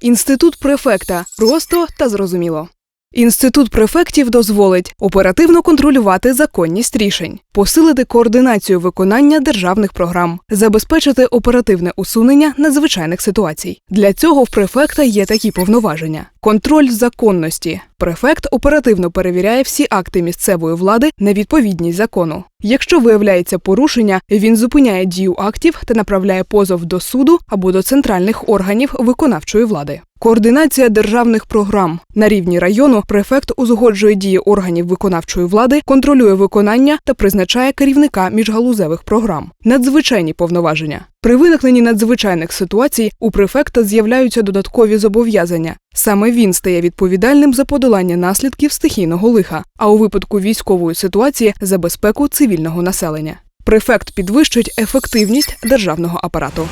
Інститут префекта просто та зрозуміло. Інститут префектів дозволить оперативно контролювати законність рішень, посилити координацію виконання державних програм, забезпечити оперативне усунення надзвичайних ситуацій. Для цього в префекта є такі повноваження: контроль законності. Префект оперативно перевіряє всі акти місцевої влади на відповідність закону. Якщо виявляється порушення, він зупиняє дію актів та направляє позов до суду або до центральних органів виконавчої влади. Координація державних програм на рівні району префект узгоджує дії органів виконавчої влади, контролює виконання та призначає керівника міжгалузевих програм. Надзвичайні повноваження. При виникненні надзвичайних ситуацій у префекта з'являються додаткові зобов'язання. Саме він стає відповідальним за подолання наслідків стихійного лиха, а у випадку військової ситуації за безпеку цивільного населення. Префект підвищить ефективність державного апарату.